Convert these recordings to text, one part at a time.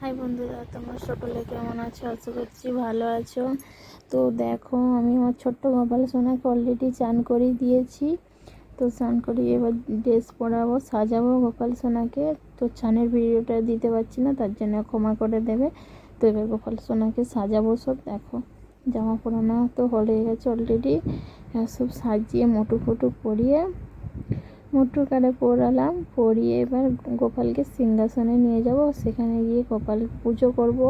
High বন্ধুরা, তোমরা সকলে কেমন আছো? আশা করছি ভালো আছো। তো দেখো, আমি আমার ছোট্ট গোপাল সোনাকে অলরেডি চান করিয়ে দিয়েছি। তো স্নান করিয়ে এবার ড্রেস পরাবো, সাজাবো গোপাল সোনাকে। তো চানের ভিডিওটা দিতে পারছি না, তার জন্য ক্ষমা করে দেবে। তো এবার গোপাল সোনাকে সাজাবো সব, দেখো। জামা পরানো তো হয়ে গেছে অলরেডি সব সাজিয়ে মোটু ফটু পরিয়ে মোটর কারে পরালাম পরিয়ে এবার গোপালকে সিংহাসনে নিয়ে যাব। সেখানে গিয়ে গোপাল পুজো করব,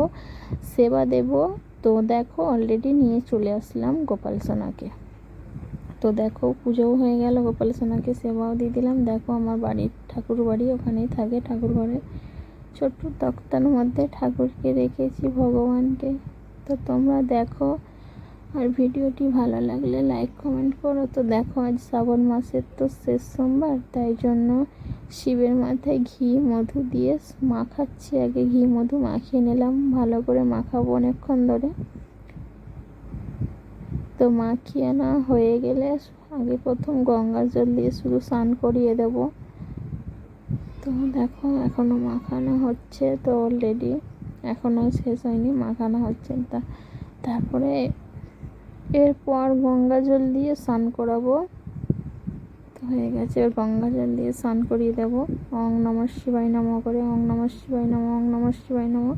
সেবা দেব। তো দেখো অলরেডি নিয়ে চলে আসলাম গোপাল সোনাকে। তো দেখো, পুজোও হয়ে গেল, গোপাল সোনাকে সেবাও দিয়ে দিলাম। দেখো, আমার বাড়ির ঠাকুর বাড়ি ওখানেই থাকে ঠাকুর ঘরে। ছোট্ট তক্তার মধ্যে ঠাকুরকে রেখেছি ভগবানকে। তো তোমরা দেখো আর ভিডিওটি ভালো লাগলে লাইক, কমেন্ট করো। তো দেখো, আজ শ্রাবণ মাসের তো শেষ সোমবার, তাই জন্য শিবের মাথায় ঘি, মধু দিয়ে মাখাচ্ছি আগে ঘি, মধু মাখিয়ে নিলাম, ভালো করে মাখাবো অনেকক্ষণ ধরে। তো মাখিয়ে না হয়ে গেলে আগে প্রথম গঙ্গা জল দিয়ে শুধু স্নান করিয়ে দেব। তো দেখো এখনও মাখানো হচ্ছে তো অলরেডি এখনও শেষ হয়নি, মাখানো হচ্ছে। তা, তারপরে এরপর গঙ্গা জল দিয়ে স্নান করাবো। হয়ে গেছে গঙ্গা জল দিয়ে স্নান করিয়ে দেবো। অং নম শিবাই নম করে অং নম শিবাই নম অং নম শিবাই নম।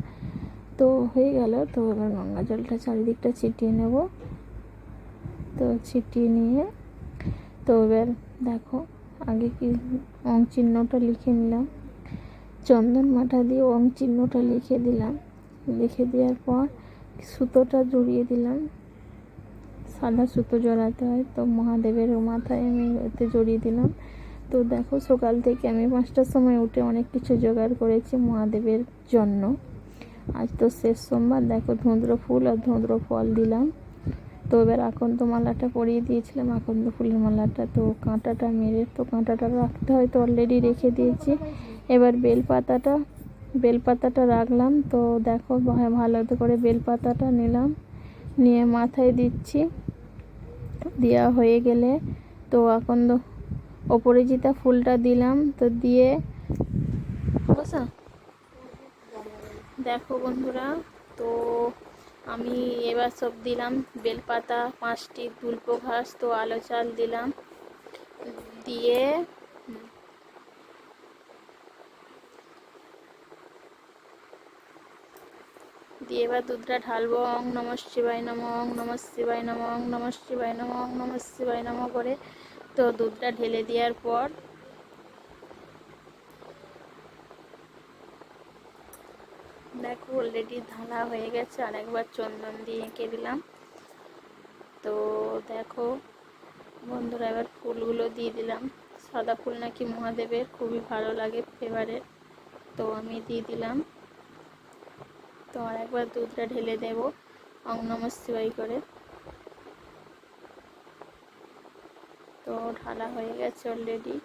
তো হয়ে গেল, তো এবার গঙ্গা জলটা চারিদিকটা ছিটিয়ে নেব। তো ছিটিয়ে নিয়ে, তো এবার দেখো, আগে কি অং চিহ্নটা লিখে নিলাম। চন্দন মাথা দিয়ে অং চিহ্নটা লিখে দিলাম। লিখে দেওয়ার পর সুতোটা জড়িয়ে দিলাম। সাদা সুতো জড়াতে হয়, তো মহাদেবের মাথায় আমি এতে জড়িয়ে দিলাম। তো দেখো, সকাল থেকে আমি পাঁচটার সময় উঠে অনেক কিছু জোগাড় করেছি মহাদেবের জন্য। আজ তো শেষ সোমবার, দেখো ধুঁদ্র ফুল আর ধুঁদ্র ফল দিলাম। তো এবার আকন্দ মালাটা পরিয়ে দিয়েছিলাম, আকন্দ ফুলের মালাটা। তো কাঁটাটা মেরে, তো কাঁটাটা রাখতে হয় তো অলরেডি রেখে দিয়েছি। এবার বেলপাতাটা বেলপাতাটা রাখলাম। তো দেখো ভালো করে বেলপাতাটা নিলাম। নিয়ে মাথায় দিচ্ছি। দেওয়া হয়ে গেলে তো এখন অপরাজিতা ফুলটা দিলাম, তো দিয়ে বসা। দেখো বন্ধুরা, তো আমি এবার সব দিলাম, বেলপাতা, পাঁচটি তুলপো ঘাস তো আলো চাল দিলাম। দিয়ে দিয়ে এবার দুধটা ঢালবো অং নম শিবাই নম অং নম শিবাই নম অং নম শিবাই নম অং নম শিবাই নম করে তো দুধটা ঢেলে দেওয়ার পর দেখো অলরেডি ঢালা হয়ে গেছে, আর একবার চন্দন দিয়ে এঁকে দিলাম। তো দেখো বন্ধুরা, এবার ফুলগুলো দিয়ে দিলাম। সাদা ফুল নাকি মহাদেবের, খুবই ভালো লাগে ফেভারেট তো আমি দিয়ে দিলাম। তো আর একবার দুধটা ঢেলে দেব। অং নম করে। তো ঢালা হয়ে গেছে অলরেডি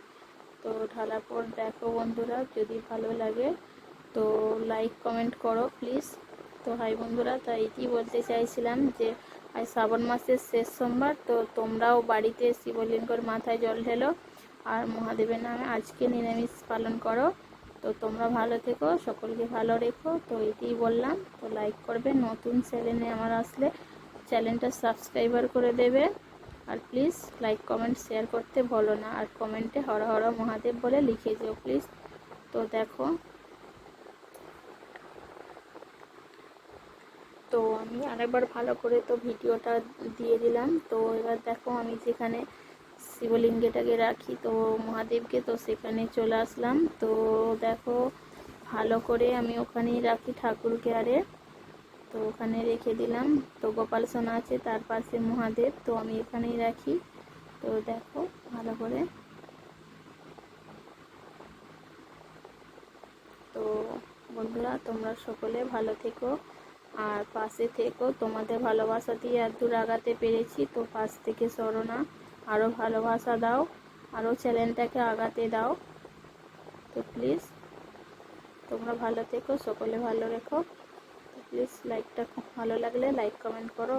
তো ঢালার পর দেখো বন্ধুরা, যদি ভালো লাগে তো লাইক কমেন্ট করো প্লিজ তো হাই বন্ধুরা তাই এটি বলতে চাইছিলাম যে, আজ শ্রাবণ মাসের শেষ সোমবার, তো তোমরাও বাড়িতে শিবলিঙ্গর মাথায় জল ঢেলো। আর মহাদেবের নামে আজকে নিরামিষ পালন করো। তো তোমরা ভালো থেকো, সকলকে ভালো রেখো। তো এটাই বললাম, তো লাইক করবে, নতুন চ্যানেলে আমার আসলে চ্যানেলটা সাবস্ক্রাইবার করে দেবে। আর প্লিজ লাইক কমেন্ট শেয়ার করতে বলো না। আর কমেন্টে হর হর মহাদেব বলে লিখে যেও প্লিজ তো দেখো। তো আমি আরেকবার ভালো করে তো ভিডিওটা দিয়ে দিলাম। তো এবার দেখো আমি যেখানে শিবলিঙ্গটাকে রাখি তো মহাদেবকে তো সেখানে চলে আসলাম। তো দেখো, ভালো করে আমি ওখানেই রাখি ঠাকুরকে আরে। তো ওখানে রেখে দিলাম। তো গোপাল সোনা আছে, তার পাশে মহাদেব, তো আমি এখানেই রাখি। তো দেখো, ভালো করে। তো বন্ধুরা, তোমরা সকলে ভালো থেকো। আর পাশে থেকো। তোমাদের ভালোবাসা দিয়ে এত দূর আগাতে পেরেছি, তো পাশ থেকে সরো না। আরও ভালোবাসা দাও আরও চ্যানেলটাকে আগাতে দাও। তো প্লিজ তোমরা ভালো থেকো, সকলে ভালো রেখো। প্লিজ লাইকটা খুব ভালো লাগলে লাইক কমেন্ট করো।